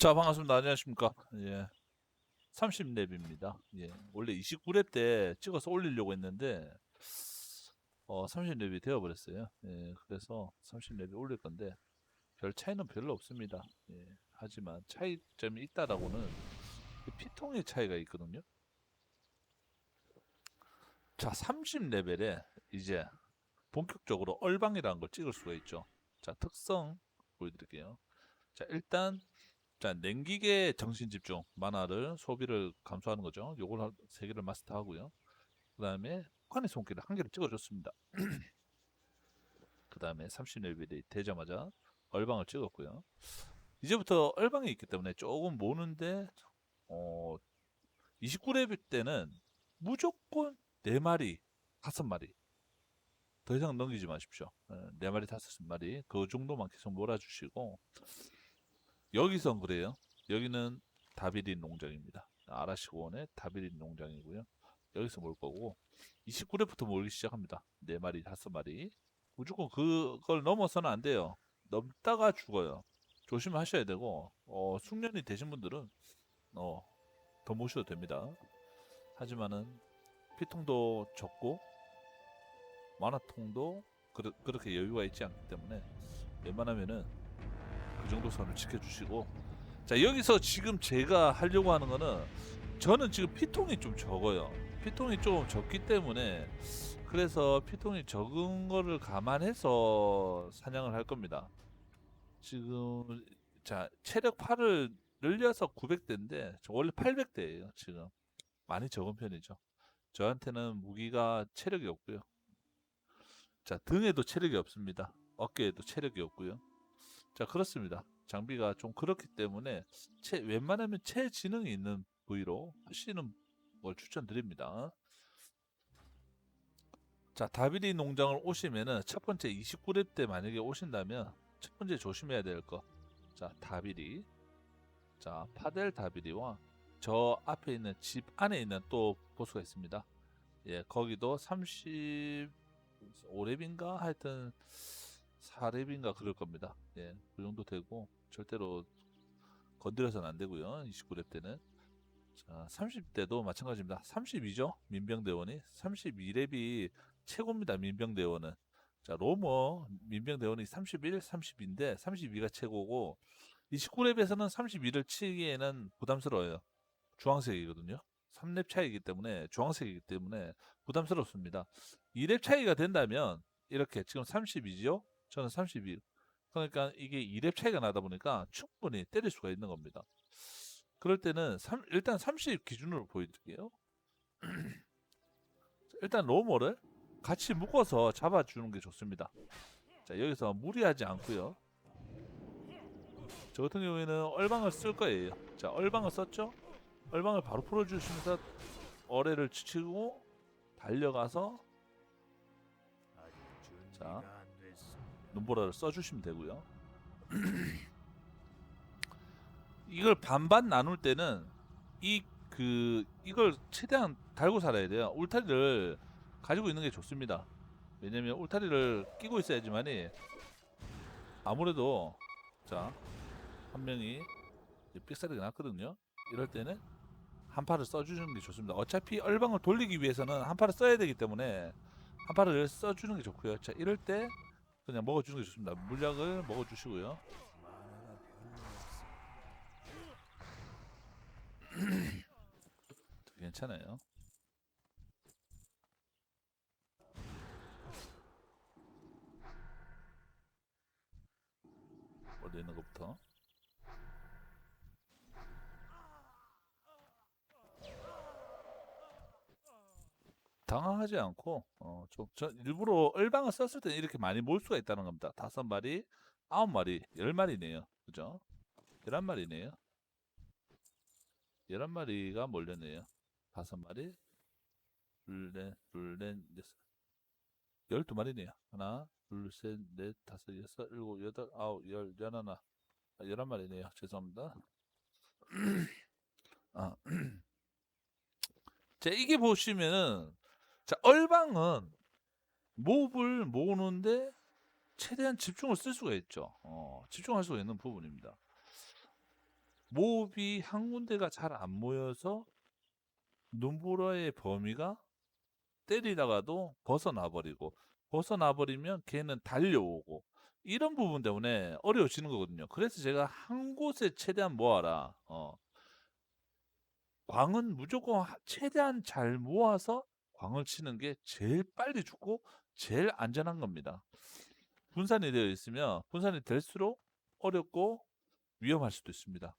자, 반갑습니다. 안녕하십니까. 예. 30랩입니다. 예. 원래 29랩 때 찍어서 올리려고 했는데, 어, 30랩이 되어 버렸어요. 예. 그래서 30랩이 올릴 건데, 별 차이는 별로 없습니다. 예. 하지만 차이점이 있다라고는 그 피통의 차이가 있거든요. 자, 30레벨에 이제 본격적으로 얼방이라는 걸 찍을 수가 있죠. 자, 특성 보여드릴게요. 자, 일단 자, 냉기계 정신 집중 만화를 소비를 감소하는 거죠. 요걸 한- 세 개를 마스터하고요. 그다음에 관의 손길을 한 개를 찍어줬습니다. 그다음에 30레벨이 되자마자 얼방을 찍었고요. 이제부터 얼방이 있기 때문에 조금 모는데 어 29레벨 때는 무조건 4마리, 5마리 더 이상 넘기지 마십시오. 어, 4마리, 5마리 그 정도만 계속 몰아주시고 여기선 그래요. 여기는 다비린 농장입니다. 아라시고원의 다비린 농장이고요. 여기서 몰 거고 29렙부터 몰기 시작합니다. 4마리, 5마리. 무조건 그걸 넘어서는 안 돼요. 넘다가 죽어요. 조심하셔야 되고 어, 숙련이 되신 분들은 어, 더 모셔도 됩니다. 하지만은 피통도 적고 만화통도 그르, 그렇게 여유가 있지 않기 때문에 웬만하면은 그 정도 선을 지켜주시고. 자 여기서 지금 제가 하려고 하는 거는 저는 지금 피통이 좀 적어요. 피통이 좀 적기 때문에 그래서 피통이 적은 거를 감안해서 사냥을 할 겁니다. 지금 자 체력 8을 늘려서 900대인데 원래 800대예요 지금. 많이 적은 편이죠. 저한테는 무기가 체력이 없고요. 자 등에도 체력이 없습니다. 어깨에도 체력이 없고요 자 그렇습니다. 장비가 좀 그렇기 때문에 채, 웬만하면 체지능이 있는 부위로 하시는 걸 추천드립니다. 자 다비리 농장을 오시면은 첫 번째 29렙 때 만약에 오신다면 첫 번째 조심해야 될 거. 자 다비리. 자 파델 다비리와 저 앞에 있는 집 안에 있는 또 보수가 있습니다. 예 거기도 35렙인가 하여튼 4렙인가 그럴 겁니다. 예, 그 정도 되고 절대로 건드려서는 안 되고요. 29렙 때는 자, 30대도 마찬가지입니다. 32죠? 민병대원이 32렙이 최고입니다. 민병대원은 자, 로머 민병대원이 31, 30인데 32가 최고고 29렙에서는 32를 치기에는 부담스러워요. 주황색이거든요. 3렙 차이기 때문에 주황색이기 때문에 부담스럽습니다. 2렙 차이가 된다면 이렇게 지금 32죠? 저는 32. 그러니까 이게 2렙 차이가 나다 보니까 충분히 때릴 수가 있는 겁니다. 그럴 때는 삼- 일단 30 기준으로 보여드릴게요. 일단 로머를 같이 묶어서 잡아주는 게 좋습니다. 자 여기서 무리하지 않고요. 저 같은 경우에는 얼방을 쓸 거예요. 자 얼방을 썼죠? 얼방을 바로 풀어주시면서 어뢰를 치고 달려가서 자 눈보라를 써주시면 되고요. 이걸 반반 나눌 때는 이 그 이걸 최대한 달고 살아야 돼요. 울타리를 가지고 있는 게 좋습니다. 왜냐면 울타리를 끼고 있어야지만이 아무래도 자 한 명이 삑사리가 났거든요. 이럴 때는 한 팔을 써주는 게 좋습니다. 어차피 얼방을 돌리기 위해서는 한 팔을 써야 되기 때문에 한 팔을 써주는 게 좋고요. 자 이럴 때 그냥 먹어주는 게 좋습니다. 물약을 먹어주시고요. 괜찮아요. 어디 있는 것부터. 당황하지 않고 어, 좀, 저 일부러 얼방을 썼을 때는 이렇게 많이 몰 수가 있다는 겁니다. 다섯 마리, 아홉 마리, 열 마리네요. 그죠? 열한 마리네요. 열한 마리가 몰렸네요. 다섯 마리, 둘, 넷, 둘, 넷, 여섯, 열두 마리네요. 하나, 둘, 셋, 넷, 다섯, 여섯, 일곱, 여덟, 아홉, 열, 열하나, 아, 열한 마리네요. 죄송합니다. 아, 자, 이게 보시면은, 자, 얼방은 몹을 모으는데 최대한 집중을 쓸 수가 있죠. 어, 집중할 수가 있는 부분입니다. 모읍이 한 군데가 잘 안 모여서 눈보라의 범위가 때리다가도 벗어나 버리고 벗어나 버리면 걔는 달려오고 이런 부분 때문에 어려워지는 거거든요. 그래서 제가 한 곳에 최대한 모아라. 어. 광은 무조건 하- 최대한 잘 모아서 광을 치는 게 제일 빨리 죽고 제일 안전한 겁니다. 분산이 되어 있으면 분산이 될수록 어렵고 위험할 수도 있습니다.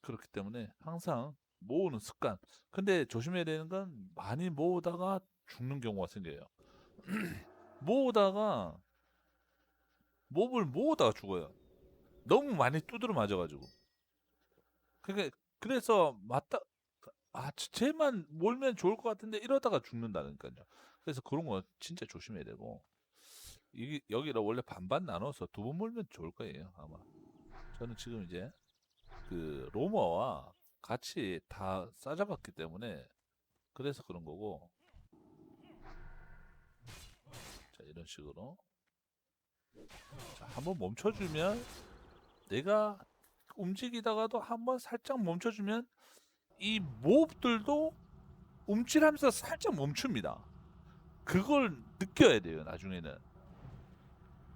그렇기 때문에 항상 모으는 습관. 근데 조심해야 되는 건 많이 모으다가 죽는 경우가 생겨요. 모으다가 몹을 모으다가 죽어요. 너무 많이 두드려 맞아가지고. 그게 그래서 맞다. 아, 쟤만 몰면 좋을 것 같은데 이러다가 죽는다니까요. 그래서 그런 거 진짜 조심해야 되고. 이 여기를 원래 반반 나눠서 두 번 몰면 좋을 거예요, 아마. 저는 지금 이제 그 로머와 같이 다 싸잡았기 때문에 그래서 그런 거고. 자, 이런 식으로. 자, 한번 멈춰주면 내가 움직이다가도 한번 살짝 멈춰주면 이 몹들도 움찔하면서 살짝 멈춥니다. 그걸 느껴야 돼요, 나중에는.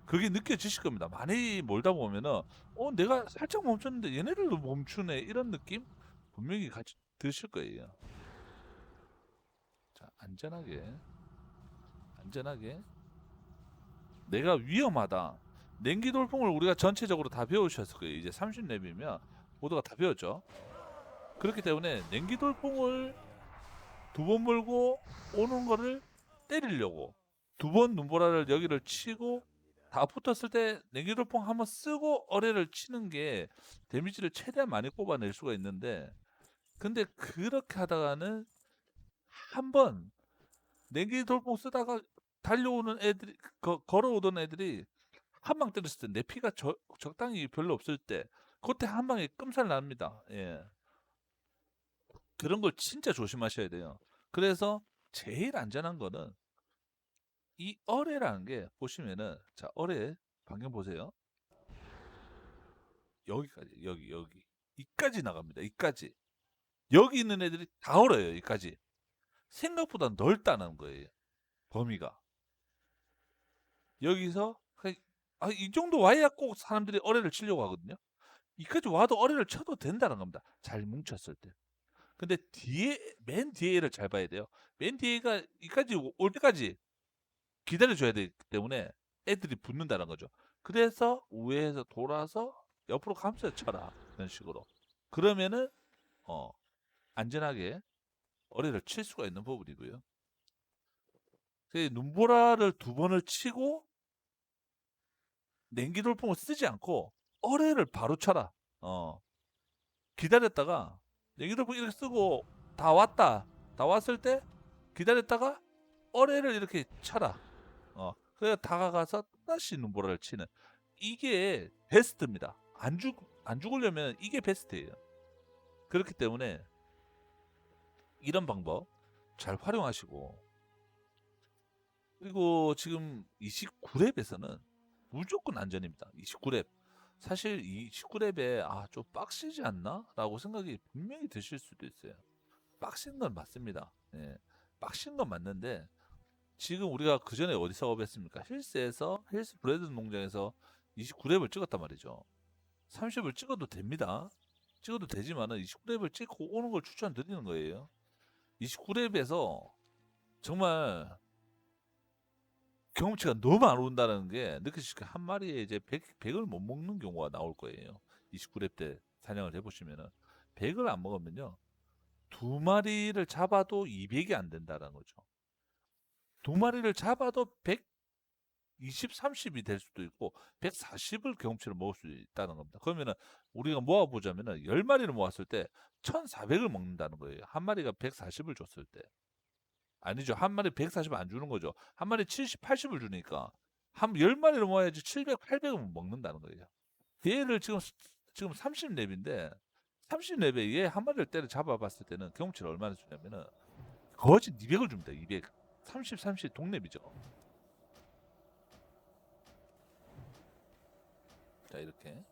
그게 느껴지실 겁니다. 많이 몰다 보면은, 어, 내가 살짝 멈췄는데 얘네들도 멈추네. 이런 느낌 분명히 같이 드실 거예요. 자, 안전하게. 안전하게. 내가 위험하다. 냉기 돌풍을 우리가 전체적으로 다 배우셨을 거예요. 이제 30렙이면 모두가 다 배웠죠. 그렇기 때문에 냉기 돌풍을 두 번 몰고 오는 거를 때리려고 두 번 눈보라를 여기를 치고 다 붙었을 때 냉기 돌풍 한번 쓰고 어뢰를 치는 게 데미지를 최대한 많이 꼽아낼 수가 있는데 근데 그렇게 하다가는 한 번 냉기 돌풍 쓰다가 달려오는 애들이 거- 걸어오던 애들이 한 방 때렸을 때 내 피가 저- 적당히 별로 없을 때 그때 한 방에 끔살 납니다. 예. 그런 걸 진짜 조심하셔야 돼요. 그래서 제일 안전한 거는 이 어뢰라는 게 보시면은 자 어뢰 방향 보세요. 여기까지 여기 여기 이까지 나갑니다. 이까지 여기 있는 애들이 다 얼어요. 이까지 생각보다 넓다는 거예요. 범위가 여기서 아, 이 정도 와야 꼭 사람들이 어뢰를 치려고 하거든요. 이까지 와도 어뢰를 쳐도 된다는 겁니다. 잘 뭉쳤을 때. 근데 뒤에 맨 뒤에를 잘 봐야 돼요. 맨 뒤에가 이까지 오- 올 때까지 기다려 줘야 되기 때문에 애들이 붙는다는 거죠. 그래서 우회해서 돌아서 옆으로 감싸 쳐라 이런 식으로. 그러면은 어 안전하게 어뢰를 칠 수가 있는 부분이고요. 그 눈보라를 두 번을 치고 냉기 돌풍을 쓰지 않고 어뢰를 바로 쳐라. 어 기다렸다가 냉기 돌풍 이렇게 쓰고 다 왔다. 다 왔을 때 기다렸다가 어뢰를 이렇게 쳐라. 어 그래야 다가가서 다시 눈보라를 치는 이게 베스트입니다. 안 죽 안 죽으려면 이게 베스트예요. 그렇기 때문에 이런 방법 잘 활용하시고 그리고 지금 29렙에서는 무조건 안전입니다. 29렙. 사실 29렙에 아, 좀 빡시지 않나? 라고 생각이 분명히 드실 수도 있어요. 빡신 건 맞습니다. 예. 빡신 건 맞는데 지금 우리가 그 전에 어디서 업했습니까? 힐스에서 힐스 브레드 농장에서 29렙을 찍었단 말이죠. 30을 찍어도 됩니다. 찍어도 되지만은 29렙을 찍고 오는 걸 추천드리는 거예요. 29렙에서 정말 경험치가 너무 안 온다는 게 거예요. 한 마리에 이제 100, 100을 못 먹는 경우가 나올 거예요. 29렙 때 사냥을 해보시면은 100을 안 먹으면요. 두 마리를 잡아도 200이 안 된다는 거죠. 두 마리를 잡아도 120, 30이 될 수도 있고 140을 경험치를 먹을 수 있다는 겁니다. 그러면은 우리가 모아보자면은 10마리를 모았을 때 1400을 먹는다는 거예요. 한 마리가 140을 줬을 때. 아니죠. 한 마리 140 안 주는 거죠. 한 마리 70, 80을 주니까 한 10마리를 모아야지 700, 800은 먹는다는 거예요. 얘를 지금 지금 30렙인데 30렙에 얘 한 마리를 때려 잡아봤을 때는 경험치를 얼마나 주냐면은 거진 200을 줍니다. 200. 30, 30 동렙이죠. 자 이렇게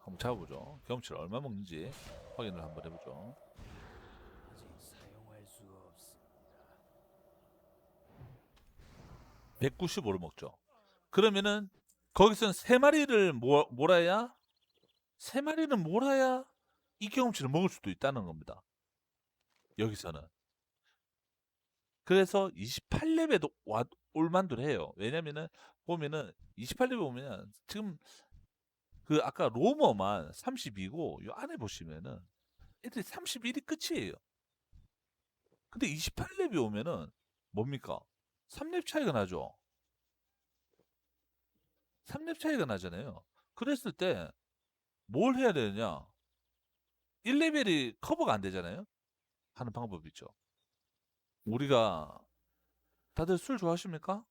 한번 잡아보죠. 경험치를 얼마 먹는지 확인을 한번 해보죠. 아직 사용할 수 없습니다. 195를 먹죠. 그러면은 거기서는 세 마리를 모, 몰아야 세 마리는 몰아야 이 경험치를 먹을 수도 있다는 겁니다. 여기서는 그래서 28렙에도 와, 올만들 해요. 왜냐면은 보면은 28렙에 오면 지금 그 아까 로머만 32고 요 안에 보시면은 애들이 31이 끝이에요. 근데 28렙이 오면은 뭡니까? 3렙 차이가 나죠. 3렙 차이가 나잖아요. 그랬을 때 뭘 해야 되느냐? 1레벨이 커버가 안 되잖아요. 하는 방법이 있죠. 우리가 다들 술 좋아하십니까?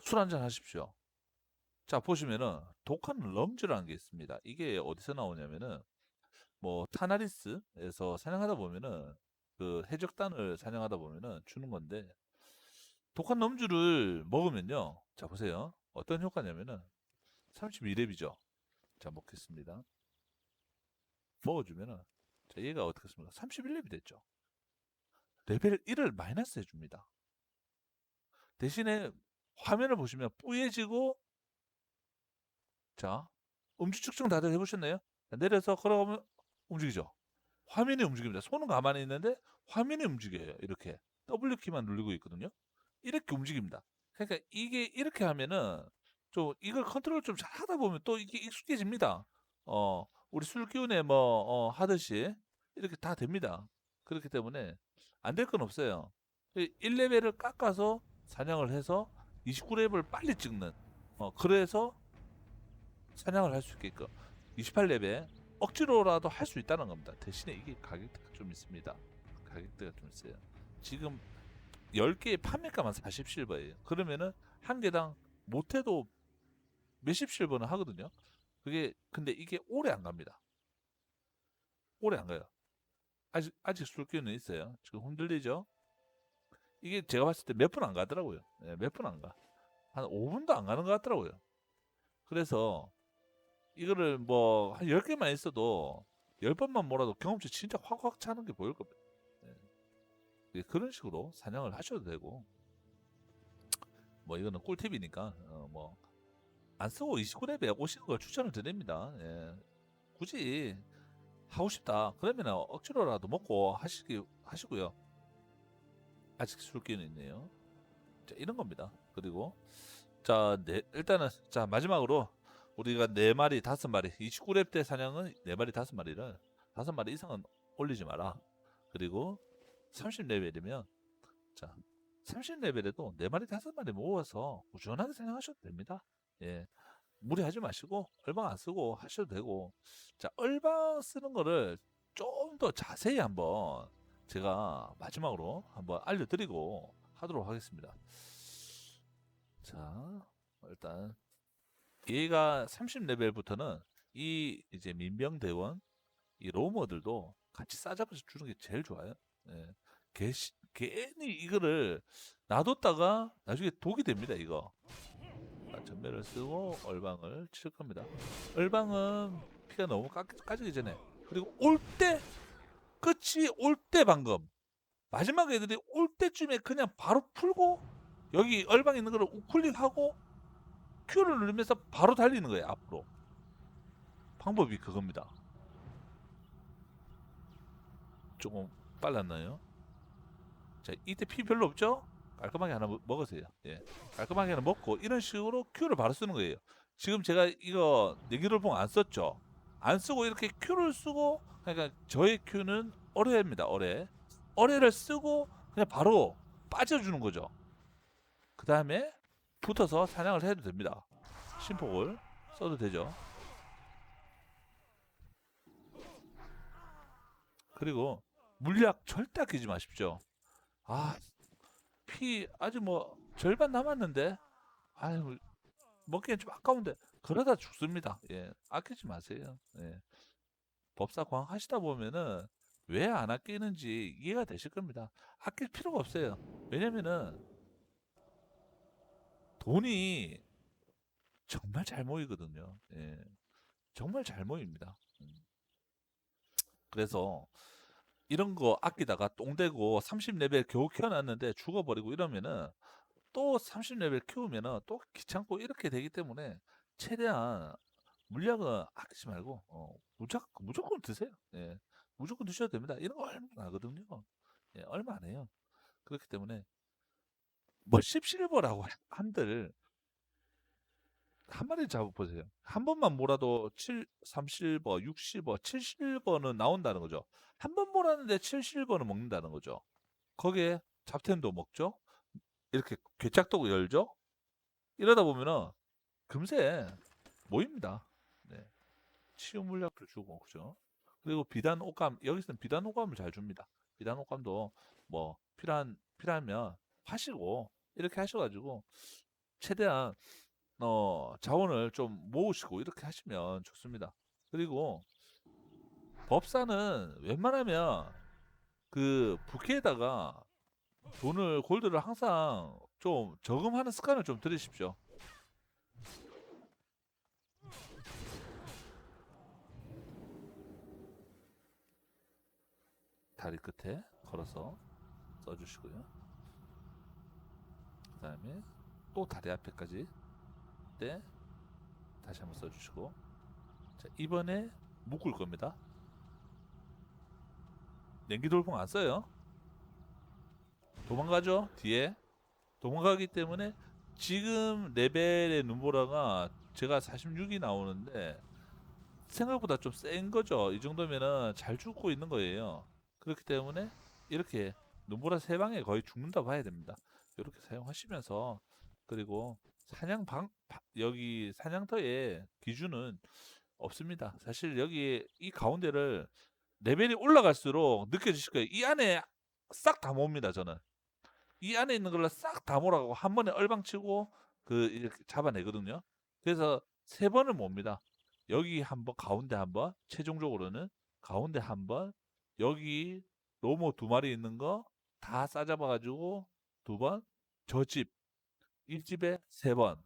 술 한잔 하십시오. 자, 보시면은 독한 럼즈라는 게 있습니다. 이게 어디서 나오냐면은 뭐 타나리스에서 사냥하다 보면은 그 해적단을 사냥하다 보면은 주는 건데 독한 럼주를 먹으면요. 자, 보세요. 어떤 효과냐면은 32렙이죠. 자, 먹겠습니다. 먹어주면은 자, 얘가 어떻게 했습니까? 31렙이 됐죠. 레벨 1을 마이너스 해줍니다. 대신에 화면을 보시면 뿌얘지고 자, 음주 측정 다들 해보셨나요? 자, 내려서 걸어가면 움직이죠. 화면이 움직입니다. 손은 가만히 있는데 화면이 움직여요. 이렇게 W 키만 누르고 있거든요. 이렇게 움직입니다. 그러니까 이게 이렇게 하면은 좀 이걸 컨트롤 좀 잘 하다 보면 또 이게 익숙해집니다. 어, 우리 술 기운에 뭐 어, 하듯이 이렇게 다 됩니다. 그렇기 때문에 안 될 건 없어요. 1레벨을 깎아서 사냥을 해서 29레벨을 빨리 찍는 어, 그래서 사냥을 할 수 있게끔 28레벨 억지로라도 할 수 있다는 겁니다. 대신에 이게 가격대가 좀 있습니다. 가격대가 좀 있어요. 지금 10개의 판매가만 40실버예요. 그러면은 한 개당 못해도 몇십 실버는 하거든요. 그게 근데 이게 오래 안 갑니다. 오래 안 가요. 아직 아직 술기는 있어요. 지금 흔들리죠? 이게 제가 봤을 때 몇 분 안 가더라고요. 몇분 안 가. 한 5분도 안 가는 것 같더라고요. 그래서 이거를 뭐 한 10개만 있어도 10번만 몰아도 경험치 진짜 확확 차는 게 보일 겁니다. 예, 그런 식으로 사냥을 하셔도 되고 뭐 이거는 꿀팁이니까 어, 뭐안 쓰고 29렙에 오시는 걸 추천을 드립니다. 예. 굳이 하고 싶다 그러면 억지로라도 먹고 하시기 하시고요. 아직 술기는 있네요. 자 이런 겁니다. 그리고 자 네, 일단은 자 마지막으로 우리가 네 마리 다섯 마리 29렙 때 사냥은 네 마리 다섯 마리를 다섯 마리 이상은 올리지 마라. 그리고 30레벨이면 자 30레벨에도 네 마리 다섯 마리 모아서 꾸준하게 사냥하셔도 됩니다. 예. 무리하지 마시고 얼방 안 쓰고 하셔도 되고 자 얼방 쓰는 거를 좀 더 자세히 한번 제가 마지막으로 한번 알려드리고 하도록 하겠습니다. 자 일단 얘가 30레벨부터는 이 이제 민병대원 이 로머들도 같이 싸잡아서 주는 게 제일 좋아요. 예. 개, 괜히 이거를 놔뒀다가 나중에 독이 됩니다, 이거. 자, 전멸을 쓰고 얼방을 칠 겁니다. 얼방은 피가 너무 까, 까지기 전에. 그리고 올 때, 끝이 올 때 방금. 마지막 애들이 올 때쯤에 그냥 바로 풀고, 여기 얼방 있는 거를 우클릭하고, Q를 누르면서 바로 달리는 거예요, 앞으로. 방법이 그겁니다. 조금 빨랐나요? 자, 이때 피 별로 없죠? 깔끔하게 하나 먹- 먹으세요. 예. 깔끔하게 하나 먹고 이런 식으로 Q를 바로 쓰는 거예요. 지금 제가 이거 내기롤봉 안 썼죠? 안 쓰고 이렇게 Q를 쓰고 그러니까 저의 Q는 어뢰입니다. 어뢰. 어뢰를 쓰고 그냥 바로 빠져주는 거죠. 그 다음에 붙어서 사냥을 해도 됩니다. 심폭을 써도 되죠. 그리고 물약 절대 아끼지 마십시오. 아, 피 아직 뭐 절반 남았는데, 아유 먹기엔 좀 아까운데 그러다 죽습니다. 예, 아끼지 마세요. 예. 법사광 하시다 보면은 왜 안 아끼는지 이해가 되실 겁니다. 아낄 필요가 없어요. 왜냐면은 돈이 정말 잘 모이거든요. 예. 정말 잘 모입니다. 음. 그래서 이런 거 아끼다가 똥되고 30레벨 겨우 키워놨는데 죽어버리고 이러면은 또 30레벨 키우면은 또 귀찮고 이렇게 되기 때문에 최대한 물약은 아끼지 말고 어, 무조건, 무조건 드세요. 예. 무조건 드셔도 됩니다. 이런 거 얼마 안 하거든요. 예, 얼마 안 해요. 그렇기 때문에 뭐 10실버라고 한들 한 마리 잡아보세요. 한 번만 몰아도 7, 3실버, 6실버, 7실버는 나온다는 거죠. 한 번 몰았는데 7실버는 먹는다는 거죠. 거기에 잡템도 먹죠. 이렇게 괴짝도 열죠. 이러다 보면은 금세 모입니다. 네. 치유 물약도 주고 그죠. 그리고 비단 옷감 여기서는 비단 옷감을 잘 줍니다. 비단 옷감도 뭐 필요한 필요하면 하시고 이렇게 하셔가지고 최대한 어 자원을 좀 모으시고 이렇게 하시면 좋습니다. 그리고 법사는 웬만하면 그 부캐에다가 돈을 골드를 항상 좀 저금하는 습관을 좀 들이십시오. 다리 끝에 걸어서 써주시고요. 그 다음에 또 다리 앞에까지 때 다시 한번 써주시고 자 이번에 묶을 겁니다. 냉기 돌풍 안 써요. 도망가죠 뒤에 도망가기 때문에 지금 레벨의 눈보라가 제가 46이 나오는데 생각보다 좀 센 거죠. 이 정도면은 잘 죽고 있는 거예요. 그렇기 때문에 이렇게 눈보라 세 방에 거의 죽는다 봐야 됩니다. 이렇게 사용하시면서 그리고 사냥 방 바- 여기 사냥터의 기준은 없습니다. 사실 여기 이 가운데를 레벨이 올라갈수록 느껴지실 거예요. 이 안에 싹 다 모읍니다. 저는 이 안에 있는 걸로 싹다 몰아가고 한 번에 얼방치고 그 이렇게 잡아내거든요. 그래서 세 번을 몹니다. 여기 한 번, 가운데 한 번, 최종적으로는 가운데 한 번, 여기 로모 두 마리 있는 거 다 싸잡아가지고 두 번, 저 집, 이 집에 세 번.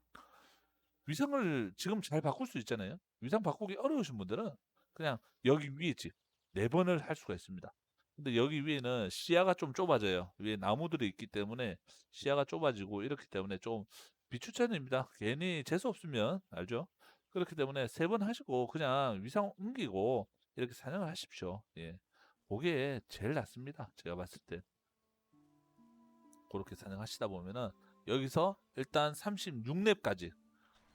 위상을 지금 잘 바꿀 수 있잖아요. 위상 바꾸기 어려우신 분들은 그냥 여기 위에 집네 번을 할 수가 있습니다. 근데 여기 위에는 시야가 좀 좁아져요. 위에 나무들이 있기 때문에 시야가 좁아지고 이렇기 때문에 좀 비추천입니다. 괜히 재수 없으면 알죠? 그렇기 때문에 세 번 하시고 그냥 위상 옮기고 이렇게 사냥을 하십시오. 예. 그게 제일 낫습니다. 제가 봤을 때. 그렇게 사냥하시다 보면은 여기서 일단 36렙까지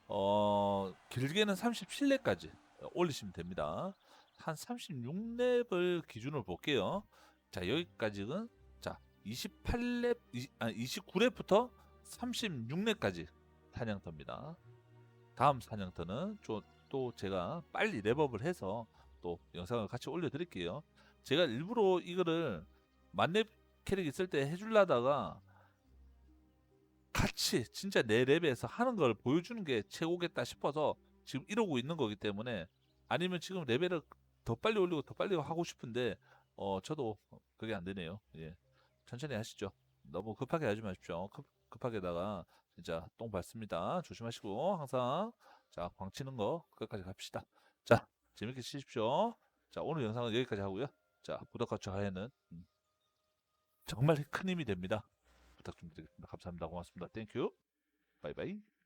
어 길게는 37렙까지 올리시면 됩니다. 한 36렙을 기준으로 볼게요. 자 여기까지는 자 28렙 아 29렙부터 36렙까지 사냥터입니다. 다음 사냥터는 좀또 제가 빨리 랩업을 해서 또 영상을 같이 올려드릴게요. 제가 일부러 이거를 만렙 캐릭 있을 때 해주려다가 같이 진짜 내 랩에서 하는 걸 보여주는 게 최고겠다 싶어서 지금 이러고 있는 거기 때문에 아니면 지금 레벨을 더 빨리 올리고 더 빨리 하고 싶은데 어 저도 그게 안 되네요. 예. 천천히 하시죠. 너무 급하게 하지 마십시오. 급, 급하게다가 진짜 똥 밟습니다. 조심하시고 항상 자 광치는 거 끝까지 갑시다. 자 재밌게 치십시오. 자 오늘 영상은 여기까지 하고요. 자 구독과 좋아요는 음, 정말 큰 힘이 됩니다. 부탁 좀 드리겠습니다. 감사합니다. 고맙습니다. 땡큐. 바이바이.